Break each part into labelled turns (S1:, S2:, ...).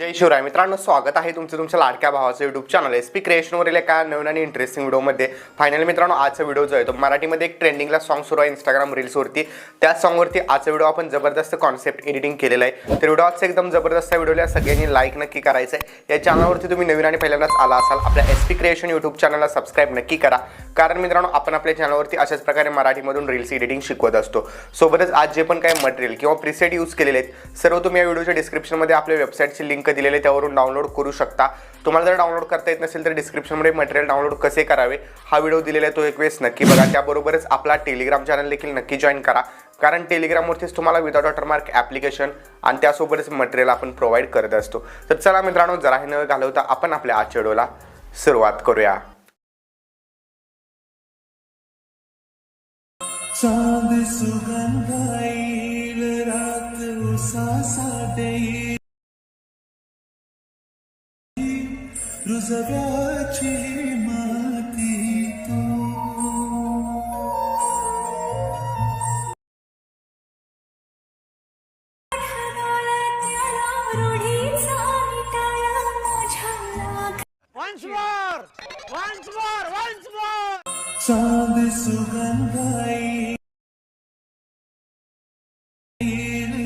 S1: जय शिवराय. मित्रांनो स्वागत आहे तुमचं तुमच्या लाडक्या भावाचं युट्यूब चॅनल एस पी क्रिएशनवरील एका नवीन आणि इंटरेस्टिंग व्हिडिओमध्ये फायनली मित्रांनो आजचा व्हिडिओ जो आहे तो मराठीमध्ये एक ट्रेंडिंगला सॉन्ग सुरू आहे इंस्टाग्राम रील्सवरती त्या सॉन्गवरती आजचा व्हिडिओ आपण जबरदस्त कॉन्सेप्ट एडिटिंग केलेला आहे. तर व्हिडिओ आजचा एकदम जबरदस्त व्हिडिओला सगळ्यांनी लाईक नक्की करायचं आहे या चॅनलवरती तुम्ही नवीन आणि पहिल्यांदाच आला असाल आपल्या एस पी क्रिएशन यूट्यूब चॅनलला सबस्क्राईब नक्की करा. कारण मित्रांनो आपण आपल्या चॅनलवरती अशाच प्रकारे मराठीमधून रील्स एडिटिंग शिकवत असतो. सोबतच आज जे पण काही मटेरियल किंवा प्रिसेट यूज केलेले आहेत सर्व तुम्ही या व्हिडिओच्या डिस्क्रिप्शनमध्ये आपल्या वेबसाईटची लिंक दिलेली आहे त्यावरून डाउनलोड करू शकता. तुम्हाला जर डाउनलोड करता येत नसेल तर डिस्क्रिप्शनमध्ये मटेरियल डाउनलोड कसे करावे हा व्हिडिओ दिलेला आहे तो एक वेळेस नक्की बघा. त्याबरोबरच आपला टेलिग्राम चॅनल देखील नक्की जॉईन करा. कारण टेलिग्रामवरतीच तुम्हाला विदाउट वॉटरमार्क ॲप्लिकेशन आणि त्यासोबतच मटेरियल आपण प्रोव्हाइड करत असतो. तर चला मित्रांनो जरा हे न घालवता आपण आपल्या आजच्या व्हिडिओला सुरुवात करूया.
S2: चांद सुगंधाईल रात उसासा देईल. रुजव्याची माती तू! चांद सुगंधाईल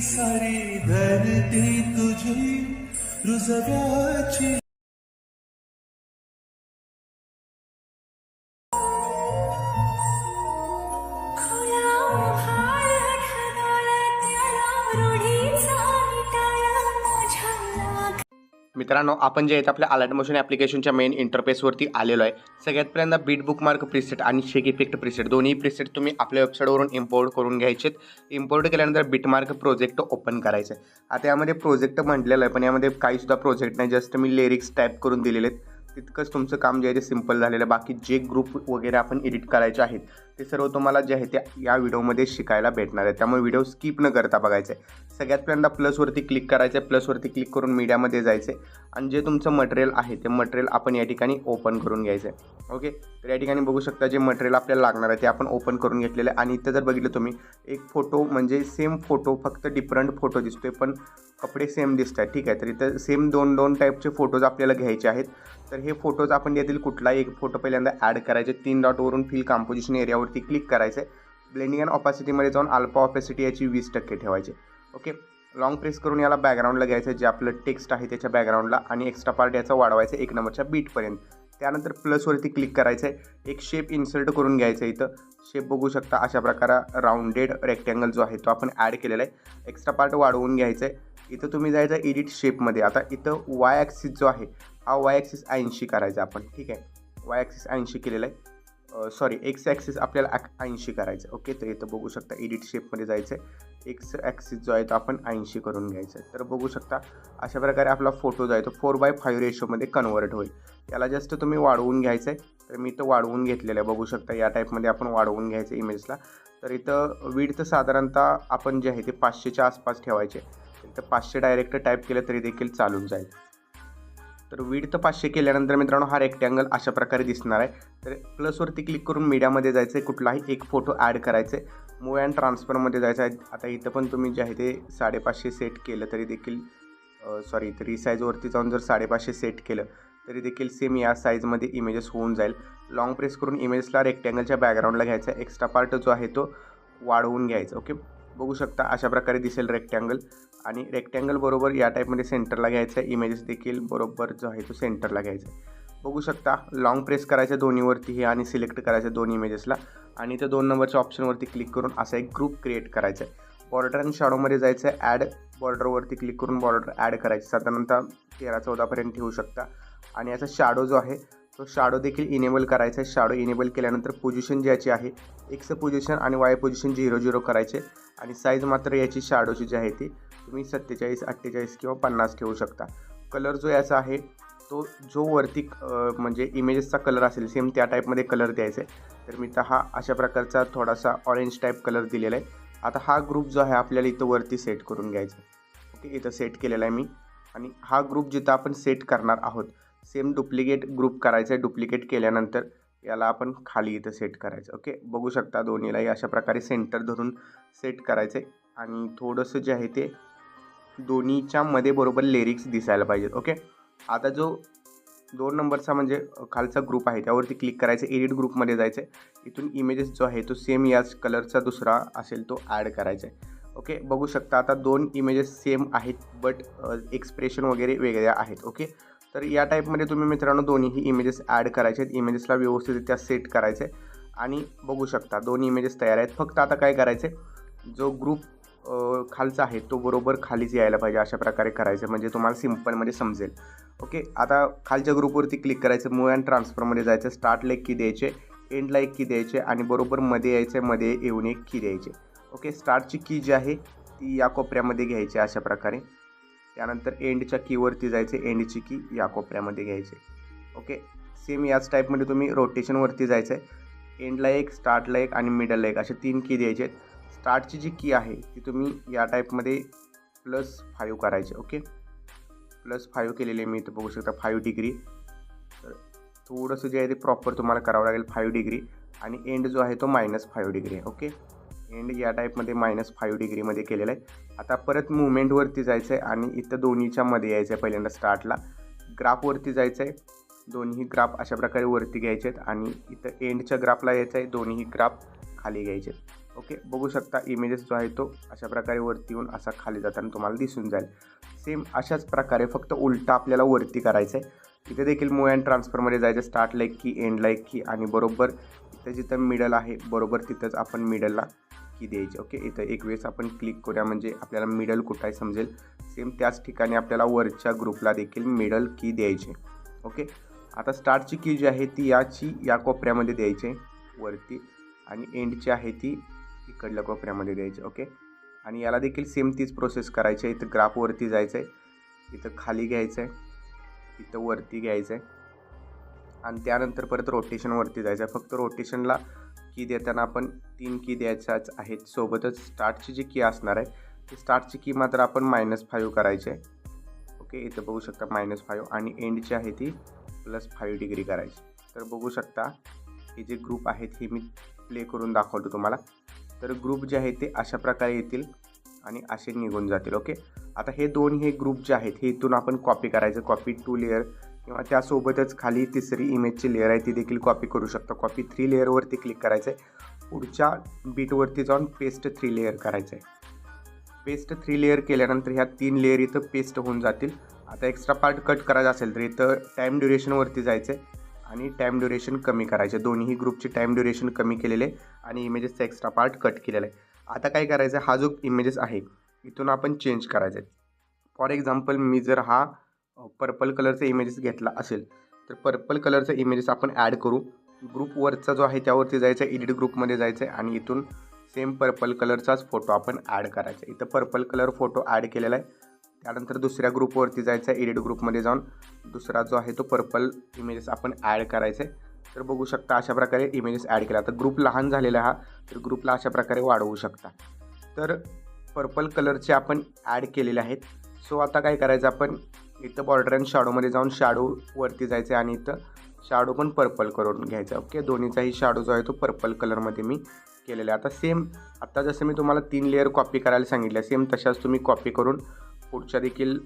S2: सारी धरती तुझी रुजव्याची
S1: मित्रांनो आपण जे आहेत आपल्या अलर्ट मोशन ॲप्लिकेशनच्या मेन इंटरफेसवरती आलेलो आहे. सगळ्यात पहिल्यांदा बीट बुकमार्क प्रिसेट आणि शेक इफेक्ट प्रिसेट दोन्ही प्रिसेट तुम्ही आपल्या वेबसाईटवरून इम्पोर्ट करून घ्यायचेत. इम्पोर्ट केल्यानंतर बीटमार्क प्रोजेक्ट ओपन करायचं आहे आता यामध्ये प्रोजेक्ट म्हटलेलं आहे पण यामध्ये काहीसुद्धा प्रोजेक्ट नाही. जस्ट मी लिरिक्स टाईप करून दिलेले आहेत. तितकंच तुमचं काम जे आहे ते सिंपल झालेलं आहे. बाकी जे ग्रुप वगैरे आपण एडिट करायचे आहेत ते सर्व तुम्हाला जे आहे ते या व्हिडिओमध्ये शिकायला भेटणार आहे. त्यामुळे व्हिडिओ स्किप न करता बघायचं आहे सगळ्यात पहिल्यांदा प्लसवरती क्लिक करायचं आहे प्लसवरती क्लिक करून मीडियामध्ये जायचं आहे आणि जे तुमचं मटेरियल आहे ते मटेरियल आपण या ठिकाणी ओपन करून घ्यायचं आहे ओके तर या ठिकाणी बघू शकता जे मटेरियल आपल्याला लागणार आहे ते आपण ओपन करून घेतलेलं आहे. आणि इथं जर बघितलं तुम्ही एक फोटो म्हणजे सेम फोटो फक्त डिफरंट फोटो दिसतोय पण कपडे सेम दिसत आहेत ठीक आहे? तर इथं सेम दोन दोन टाईपचे फोटोज आपल्याला घ्यायचे आहेत. तर हे फोटोज आपण यातील कुठलाही एक फोटो पहिल्यांदा ॲड करायचे. तीन डॉटवरून फिल कॉम्पोजिशन एरियावरती क्लिक करायचं. आहे ब्लेंडिंग अँड ऑपॅसिटीमध्ये जाऊन अल्फा ऑपॅसिटी याची वीस टक्के ठेवायचे. ओके लॉंग प्रेस करून याला बॅकग्राऊंडला घ्यायचं. जे आपलं टेक्स्ट आहे त्याच्या बॅकग्राऊंडला आणि एक्स्ट्रा पार्ट याचा वाढवायचं एक नंबरच्या बीटपर्यंत त्यानंतर प्लसवरती क्लिक करायचं. आहे एक शेप इन्सर्ट करून घ्यायचं आहे इथं. शेप बघू शकता अशा प्रकारा राऊंडेड रेक्टँगल जो आहे तो आपण ॲड केलेला आहे. एक्स्ट्रा पार्ट वाढवून घ्यायचं आहे इथं तुम्ही जायचं एडिट शेपमध्ये आता इथं वाय ॲक्सिस जो आहे हा वाय ॲक्सिस ऐंशी करायचा आपण ठीक आहे? वाय ॲक्सिस ऐंशी केलेला आहे. सॉरी एक्स ॲक्सिस आपल्याला ऐंशी करायचं ओके तर इथं बघू शकता एडिट शेपमध्ये जायचं आहे. एक्स ॲक्सिस जो आहे तो आपण ऐंशी करून घ्यायचा आहे. तर बघू शकता अशा प्रकारे आपला फोटो जो आहे तो फोर बाय फाईव्ह रेशोमध्ये कन्वर्ट होईल. याला जस्ट तुम्ही वाढवून घ्यायचं आहे. तर मी इथं वाढवून घेतलेलं आहे. बघू शकता या टाईपमध्ये आपण वाढवून घ्यायचं इमेजला तर इथं विड्थ साधारणतः आपण जे आहे ते पाचशेच्या आसपास ठेवायचे. तर पाचशे डायरेक्ट टाईप केलं तरी देखील चालून जाईल. तर विड्थ पाचशे केल्यानंतर मित्रांनो हा रेक्टँगल अशा प्रकारे दिसणार आहे. तर प्लसवरती क्लिक करून मीडियामध्ये जायचं आहे कुठलाही एक फोटो ॲड करायचं आहे मूव अँड ट्रान्सफरमध्ये जायचं आहे. आता इथं पण तुम्ही जे आहे ते साडेपाचशे सेट केलं तरी देखील सॉरी तरी साईजवरती जाऊन जर साडेपाचशे सेट केलं तरी देखील सेम या साईजमध्ये इमेजेस होऊन जाईल. लॉंग प्रेस करून इमेजला रेक्टँगलच्या बॅकग्राऊंडला घ्यायचा आहे. एक्स्ट्रा पार्ट जो आहे तो वाढवून घ्यायचा ओके बघू शकता अशा प्रकारे दिसेल रेक्टँगल आणि रेक्टँगल बरोबर या टाईपमध्ये सेंटरला घ्यायचं आहे. इमेजेस देखील बरोबर जो आहे तो सेंटरला घ्यायचा आहे. बघू शकता लॉंग प्रेस करायचं दोन्हीवरती हे आणि सिलेक्ट करायचं दोन इमेजेसला आणि त्या दोन नंबरच्या ऑप्शनवरती क्लिक करून असा एक ग्रुप क्रिएट करायचा आहे. बॉर्डर आणि शॅडोमध्ये जायचं आहे. ॲड बॉर्डरवरती क्लिक करून बॉर्डर ॲड करायची साधारणतः तेरा चौदापर्यंत ठेवू शकता. आणि याचा शॅडो जो आहे तो शॅडो देखील इनेबल करायचा आहे. शॅडो इनेबल केल्यानंतर पोझिशन ज्याची आहे एक्स पोझिशन आणि वाय पोझिशन झिरो झिरो करायचे आणि साईज मात्र याची शॅडोची जी आहे ती तुम्ही सत्तेचाळीस अठ्ठेचाळीस किंवा पन्नास ठेवू शकता. कलर जो याचा आहे तो जो वरती म्हणजे इमेजेसचा कलर असेल सेम त्या टाईपमध्ये कलर द्यायचा आहे. तर मी तर हा अशा प्रकारचा थोडासा ऑरेंज टाईप कलर दिलेला आहे. आता हा ग्रुप जो आहे आपल्याला इथं वरती सेट करून घ्यायचा आहे. ओके इथं सेट केलेला आहे मी. आणि हा ग्रुप जिथं आपण सेट करणार आहोत सेम डुप्लिकेट ग्रुप करायचा आहे. डुप्लिकेट केल्यानंतर याला आपण खाली इथं सेट करायचं. ओके बघू शकता दोन्हीलाही अशा प्रकारे सेंटर धरून सेट करायचं आहे. आणि थोडंसं जे आहे ते दोन्हीच्या मध्ये बरोबर लिरिक्स दिसायला पाहिजेत ओके आता जो दोन नंबरचा म्हणजे खालचा ग्रुप आहे त्यावरती क्लिक करायचं एडिट ग्रुपमध्ये जायचं आहे इथून इमेजेस जो आहे तो सेम याच कलरचा दुसरा असेल तो ॲड करायचा आहे ओके बघू शकता आता दोन इमेजेस सेम आहेत बट एक्सप्रेशन वगैरे वेगळ्या आहेत ओके तर या टाईपमध्ये तुम्ही मित्रांनो दोन्हीही इमेजेस ॲड करायचे आहेत. इमेजेसला व्यवस्थितरित्या सेट करायचे आणि बघू शकता दोन इमेजेस तयार आहेत. फक्त आता काय करायचे जो ग्रुप खालचा आहे तो बरोबर खालीच यायला पाहिजे अशा प्रकारे करायचं म्हणजे तुम्हाला सिम्पलमध्ये समजेल. ओके? आता खालच्या ग्रुपवरती क्लिक करायचं मूव अँड ट्रान्सफरमध्ये जायचं स्टार्टला एक की द्यायचे एंडला एक की द्यायचे आणि बरोबर मध्ये यायचं मध्ये येऊन एक की द्यायचे. ओके? स्टार्टची की जी आहे ती या कोपऱ्यामध्ये घ्यायची अशा प्रकारे. त्यानंतर एंडच्या कीवरती जायचे एंडची की या कोपऱ्यामध्ये घ्यायचे. ओके? सेम याच टाईपमध्ये तुम्ही रोटेशनवरती जायचं आहे एंडला एक स्टार्टला एक आणि मिडलला एक असे तीन की द्यायचे आहेत. स्टार्टची जी की आहे ती तुम्ही या टाईपमध्ये प्लस फाईव्ह करायचे ओके प्लस फाईव्ह केलेले मी इथं बघू शकता फाईव्ह डिग्री तर थोडंसं जे आहे ते प्रॉपर तुम्हाला करावं लागेल फाईव्ह डिग्री आणि एंड जो आहे तो मायनस फाईव्ह डिग्री आहे ओके एंड या टाईपमध्ये मायनस फाईव्ह डिग्रीमध्ये केलेलं आहे. आता परत मुवमेंटवरती जायचं आहे आणि इथं दोन्हीच्या मध्ये यायचं आहे पहिल्यांदा स्टार्टला ग्राफवरती जायचं आहे दोन्ही ग्राफ अशा प्रकारे वरती घ्यायचे आहेत आणि इथं एंडच्या ग्राफला यायचं आहे दोन्ही ग्राफ खाली घ्यायचे आहेत ओके? बघू शकता इमेजेस जो आहे तो अशा प्रकारे वरती येऊन असा खाली जाताना तुम्हाला दिसून जाईल. सेम अशाच प्रकारे फक्त उलटा आपल्याला वरती करायचं आहे. इथे देखील मूव अँड ट्रान्सफरमध्ये जायचं स्टार्टला एक की एंडला एक की आणि बरोबर इथं जिथं मिडल आहे बरोबर तिथंच आपण मिडलला की द्यायची ओके? इथं एक वेळेस आपण क्लिक करूया म्हणजे आपल्याला मिडल कुठं आहे समजेल? सेम त्याच ठिकाणी आपल्याला वरच्या ग्रुपला देखील मिडल की द्यायची ओके? आता स्टार्टची की जी आहे ती याची या कोपऱ्यामध्ये द्यायची आहे वरती. आणि एंडची आहे ती इकडल्या कोपऱ्यामध्ये द्यायची ओके? आणि याला देखील सेम तीच प्रोसेस करायची आहे. इथं ग्राफवरती जायचं आहे इथं खाली घ्यायचं आहे इथं वरती घ्यायचं आहे आणि त्यानंतर परत रोटेशनवरती जायचं आहे फक्त रोटेशनला की देताना आपण तीन की द्यायच्याच आहेत सोबतच. स्टार्टची जी की असणार आहे ती स्टार्टची की मात्र आपण मायनस फाईव्ह करायची आहे. ओके? इथं बघू शकता मायनस फाईव्ह आणि एंडची आहे ती प्लस फाईव्ह डिग्री करायची. तर बघू शकता हे जे ग्रुप आहेत हे मी प्ले करून दाखवतो तुम्हाला. तर ग्रुप जे आहेत ते अशा प्रकारे येतील आणि असे निघून जातील ओके आता हे दोन हे ग्रुप जे आहेत हे इथून आपण कॉपी करायचं. कॉपी टू लेअर किंवा त्यासोबतच खाली तिसरी इमेजची लेअर आहे ती देखील कॉपी करू शकता. कॉपी थ्री लेअरवरती क्लिक करायचं आहे पुढच्या बीटवरती जाऊन पेस्ट थ्री लेअर करायचं आहे पेस्ट थ्री लेअर केल्यानंतर ह्या तीन लेअर इथं पेस्ट होऊन जातील. आता एक्स्ट्रा पार्ट कट करायचा असेल तर इथं टाईम ड्युरेशनवरती जायचं आहे आणि टाईम ड्युरेशन कमी करायचे. दोन्ही ग्रुपची टाईम ड्युरेशन कमी केलेले आणि इमेजेसचा एक्स्ट्रा पार्ट कट केलेला. आहे आता काय करायचं? हा जो इमेजेस आहे इथून आपण चेंज करायचं. आहे फॉर एक्झाम्पल मी जर हा पर्पल कलरचा इमेजेस घेतला असेल तर पर्पल कलरचा इमेजेस आपण ॲड करू. ग्रुपवरचा जो आहे त्यावरती जायचं आहे एडिट ग्रुपमध्ये जायचं आहे आणि इथून सेम पर्पल कलरचाच फोटो आपण ॲड करायचा. आहे इथं पर्पल कलर फोटो ॲड केलेला आहे. त्यानंतर दुसऱ्या ग्रुपवरती जायचं आहे एडिट ग्रुपमध्ये जाऊन. दुसरा जो आहे तो पर्पल इमेजेस आपण ॲड करायचे. आहे तर बघू शकता अशा प्रकारे इमेजेस ॲड केला. तर ग्रुप लहान झालेला हा तर ग्रुपला अशा प्रकारे वाढवू शकता. तर पर्पल कलरचे आपण ॲड केलेले आहेत. सो आता काय करायचं आपण? इथं बॉर्डर अँड शॅडोमध्ये जाऊन शॅडोवरती जायचं आहे आणि इथं शॅडो पण पर्पल करून घ्यायचा. ओके दोन्हीचाही शॅडो जो आहे तो पर्पल कलरमध्ये मी केलेला आहे. आता सेम आता जसं मी तुम्हाला तीन लेअर कॉपी करायला सांगितलं सेम तशाच तुम्ही कॉपी करून पुढच्या देखील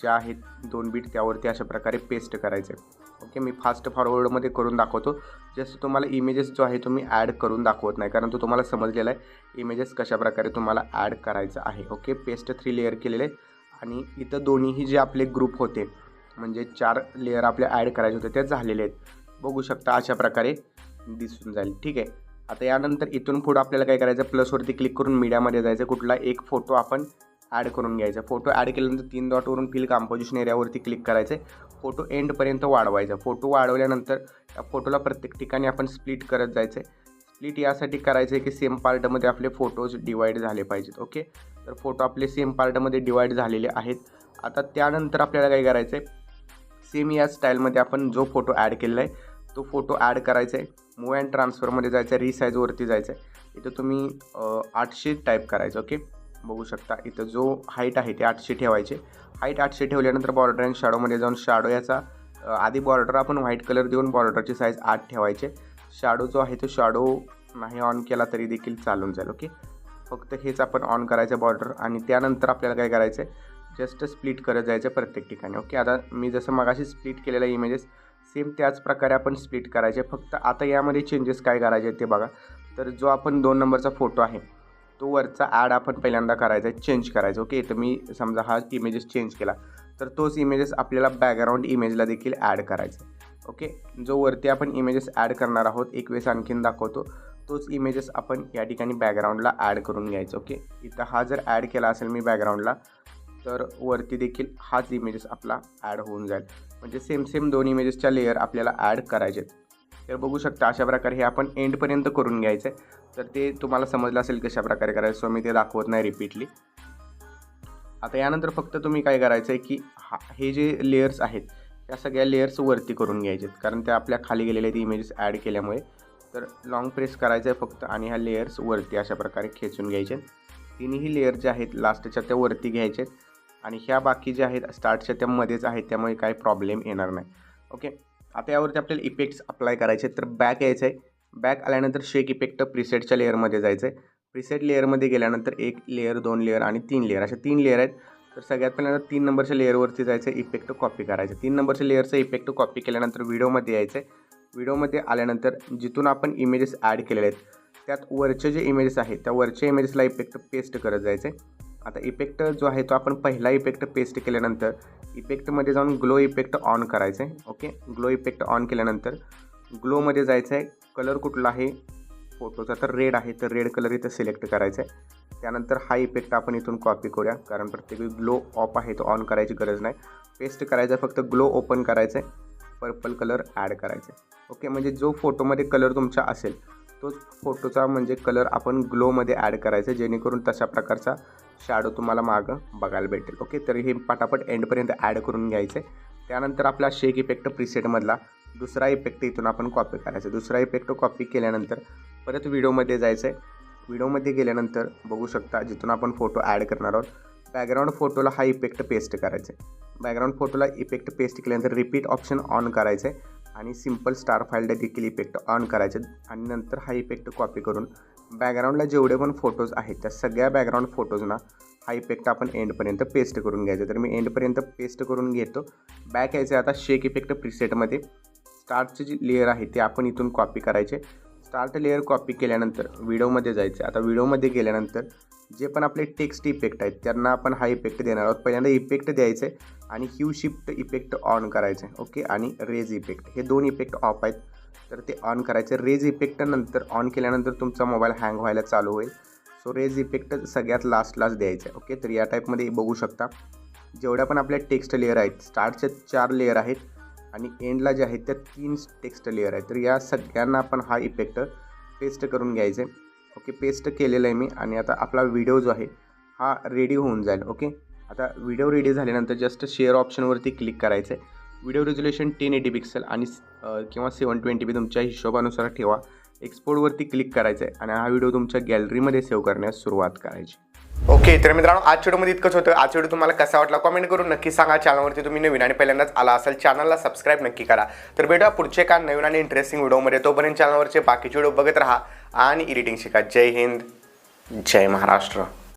S1: ज्या आहेत दोन बीट त्यावरती अशा प्रकारे पेस्ट करायचे. ओके मी फास्ट फॉरवर्डमध्ये करून दाखवतो. जसं तुम्हाला इमेजेस जो आहे तो मी ॲड करून दाखवत नाही. कारण तो तुम्हाला समजलेला आहे इमेजेस कशा प्रकारे तुम्हाला ॲड करायचं आहे. ओके पेस्ट थ्री लेअर केलेले आणि इथं दोन्हीही जे आपले ग्रुप होते म्हणजे चार लेअर आपले ॲड करायचे होते ते झालेले आहेत. बघू शकता अशा प्रकारे दिसून जाईल. ठीक आहे? आता यानंतर इथून पुढं आपल्याला काय करायचं? प्लसवरती क्लिक करून मीडियामध्ये जायचं. कुठला एक फोटो आपण ॲड करून घ्यायचा. फोटो ॲड केल्यानंतर तीन डॉटवरून फिल कंपोजिशन एरियावरती क्लिक करायचं फोटो एंडपर्यंत वाढवायचा. फोटो वाढवल्यानंतर त्या फोटोला प्रत्येक ठिकाणी आपण स्प्लिट करत जायचं आहे स्प्लिट यासाठी करायचं आहे की सेम पार्टमध्ये आपले फोटोज डिवाईड झाले पाहिजेत ओके तर फोटो आपले सेम पार्टमध्ये डिवाईड झालेले आहेत. आता त्यानंतर आपल्याला काय करायचं आहे सेम या स्टाईलमध्ये आपण जो फोटो ॲड केलेला आहे तो फोटो ॲड करायचा आहे मूव अँड ट्रान्सफरमध्ये जायचं आहे रिसाईजवरती जायचं आहे इथं तुम्ही आठशे टाईप करायचं ओके बघू शकता. इथं जो हाईट आहे ते आठशे ठेवायचे. हाईट आठशे ठेवल्यानंतर बॉर्डर अँड शॅडोमध्ये जाऊन शॅडो याचा आधी बॉर्डर आपण व्हाईट कलर देऊन बॉर्डरची साईज आठ ठेवायचे. शॅडो जो आहे तो शॅडो नाही ऑन केला तरी देखील चालून जाईल ओके फक्त हेच आपण ऑन करायचं बॉर्डर आणि त्यानंतर आपल्याला काय करायचं आहे जस्ट स्प्लिट करत जायचं प्रत्येक ठिकाणी ओके आता मी जसं मगाशी स्प्लिट केलेल्या इमेजेस सेम त्याच प्रकारे आपण स्प्लिट करायचे. फक्त आता यामध्ये चेंजेस काय करायचे ते बघा. तर जो आपण दोन नंबरचा फोटो आहे तो वरचा ॲड आपण पहिल्यांदा करायचा आहे चेंज करायचा ओके तर मी समजा हा इमेजेस चेंज केला तर तोच इमेजेस आपल्याला बॅकग्राऊंड इमेजला देखील ॲड करायचा ओके जो वरती आपण इमेजेस ॲड करणार आहोत एक वेळेस आणखीन दाखवतो तोच इमेजेस आपण या ठिकाणी बॅकग्राऊंडला ॲड करून घ्यायचं. ओके इथं हा जर ॲड केला असेल मी बॅकग्राऊंडला तर वरती देखील हाच इमेजेस आपला ॲड होऊन जाईल. म्हणजे सेम सेम दोन इमेजेसच्या लेअर आपल्याला ॲड करायचे आहेत. तर बघू शकता अशा प्रकारे हे आपण एंडपर्यंत करून घ्यायचं. आहे तर ते तुम्हाला समजलं असेल कशा प्रकारे करायचं. सो मी ते दाखवत नाही रिपीटली आता यानंतर फक्त तुम्ही काय करायचं आहे की हा हे जे लेयर्स आहेत त्या सगळ्या लेयर्स वरती करून घ्यायचे आहेत कारण त्या आपल्या खाली गेलेल्या ते इमेजेस ॲड केल्यामुळे. तर लॉंग प्रेस करायचं आहे फक्त आणि ह्या लेयर्स वरती अशा प्रकारे खेचून घ्यायचे. आहेत. तिन्ही लेयर जे आहेत लास्टच्या त्या वरती घ्यायचे आहेत आणि ह्या बाकी ज्या आहेत स्टार्टच्या त्या मध्येच आहेत त्यामुळे काही प्रॉब्लेम येणार नाही. ओके आता यावरती आपल्याला इफेक्ट्स अप्लाय करायचे तर बॅक यायचं आहे बॅक आल्यानंतर शेक इफेक्ट प्रिसेटच्या लेअरमध्ये जायचं आहे प्रिसेट लेअरमध्ये गेल्यानंतर एक लेअर दोन लेअर आणि तीन लेअर अशा तीन लेअर आहेत. तर सगळ्यात पहिल्यांदा तीन नंबरच्या लेअरवरती जायचं आहे इफेक्ट कॉपी करायचं. तीन नंबरच्या लेअरचं इफेक्ट कॉपी केल्यानंतर व्हिडिओमध्ये यायचं आहे व्हिडिओमध्ये आल्यानंतर जिथून आपण इमेजेस ॲड केलेले आहेत त्यात वरचे जे इमेजेस आहेत त्या वरच्या इमेजेसला इफेक्ट पेस्ट करत जायचं आहे आता इफेक्ट जो आहे तो आपण पहिला इफेक्ट पेस्ट केल्यानंतर इफेक्टमध्ये जाऊन ग्लो इफेक्ट ऑन करायचं आहे ओके ग्लो इफेक्ट ऑन केल्यानंतर ग्लोमध्ये जायचं आहे कलर कुठला आहे फोटोचा तर रेड आहे तर रेड कलर इथं सिलेक्ट करायचा आहे त्यानंतर हा इफेक्ट आपण इथून कॉपी करूया कारण प्रत्येक ग्लो ऑफ आहे तो ऑन करायची गरज नाही. पेस्ट करायचा आहे फक्त ग्लो ओपन करायचं आहे पर्पल कलर ॲड करायचा आहे ओके म्हणजे जो फोटोमध्ये कलर तुमचा असेल तोच फोटोचा म्हणजे कलर आपण ग्लोमध्ये ॲड करायचा जेणेकरून तशा प्रकारचा शॅडो तुम्हाला मागं बघायला भेटेल. ओके तर हे पटापट एंडपर्यंत ॲड करून घ्यायचं. आहे त्यानंतर आपला शेक इफेक्ट प्रिसेटमधला दुसरा इफेक्ट इथून आपण कॉपी करायचा. दुसरा इफेक्ट कॉपी केल्यानंतर परत व्हिडिओमध्ये जायचं आहे व्हिडिओमध्ये गेल्यानंतर बघू शकता जिथून आपण फोटो ॲड करणार आहोत. बॅकग्राऊंड फोटोला हा इफेक्ट पेस्ट करायचा आहे. बॅकग्राऊंड फोटोला इफेक्ट पेस्ट केल्यानंतर रिपीट ऑप्शन ऑन करायचं आहे आणि सिंपल स्टार फाईलला देखील इफेक्ट ऑन करायचे. आणि नंतर हा इफेक्ट कॉपी करून बॅकग्राऊंडला जेवढे पण फोटोज आहेत त्या सगळ्या बॅकग्राऊंड फोटोजना हा इफेक्ट आपण एंडपर्यंत पेस्ट करून घ्यायचा. तर मी एंडपर्यंत पेस्ट करून घेतो. बॅक यायचं आता शेक इफेक्ट प्रिसेटमध्ये स्टार्टचे जे लेअर आहे ते आपण इथून कॉपी करायचे. स्टार्ट लेअर कॉपी केल्यानंतर व्हिडिओमध्ये जायचे. आता व्हिडिओमध्ये गेल्यानंतर जे पण आपले टेक्स्ट इफेक्ट आहेत त्यांना आपण हा इफेक्ट देणार आहोत. पहिल्यांदा इफेक्ट द्यायचे आणि ह्यू शिफ्ट इफेक्ट ऑन करायचे ओके? आणि रेज इफेक्ट. हे दोन इफेक्ट ऑफ आहेत. तर ते ऑन करायचे. रेज इफेक्ट नंतर ऑन केल्यानंतर तुमचा मोबाईल हँग व्हायला चालू होईल. सो रेज इफेक्ट सगळ्यात लास्टलाच द्यायचं आहे ओके? तर या टाईपमध्ये बघू शकता. जेवढ्या पण आपल्या टेक्स्ट लेअर आहेत स्टार्टचे चार लेअर आहेत आणि एंडला जे आहेत त्या तीन टेक्स्ट लेअर आहेत. तर या सगळ्यांना आपण हा इफेक्ट पेस्ट करून घ्यायचे ओके? पेस्ट केलेलं आहे मी आणि आता आपला व्हिडिओ जो आहे हा रेडी होऊन जाईल ओके? आता व्हिडिओ रेडी झाल्यानंतर जस्ट शेअर ऑप्शनवरती क्लिक करायचं आहे video resolution ten eighty pixel आणि किंवा सेवन ट्वेंटी बी तुमच्या हिशोबानुसार ठेवा. एक्सपोर्टवरती क्लिक करायचं आहे आणि हा व्हिडिओ तुमच्या गॅलरीमध्ये सेव्ह करण्यास सुरुवात करायची. ओके तर मित्रांनो आज व्हिडिओमध्ये इतकंच होतं. आज व्हिडिओ तुम्हाला कसा वाटला कमेंट करून नक्की सांगा. चॅनलवरती तुम्ही नवीन आणि पहिल्यांदाच आला असेल चॅनलला सबस्क्राईब नक्की करा. तर भेटूया पुढचे का नवीन आणि इंटरेस्टिंग व्हिडिओमध्ये तोपर्यंत चॅनलवरचे बाकीचे व्हिडिओ बघत राहा आणि एडिटिंग शिका. जय हिंद जय महाराष्ट्र.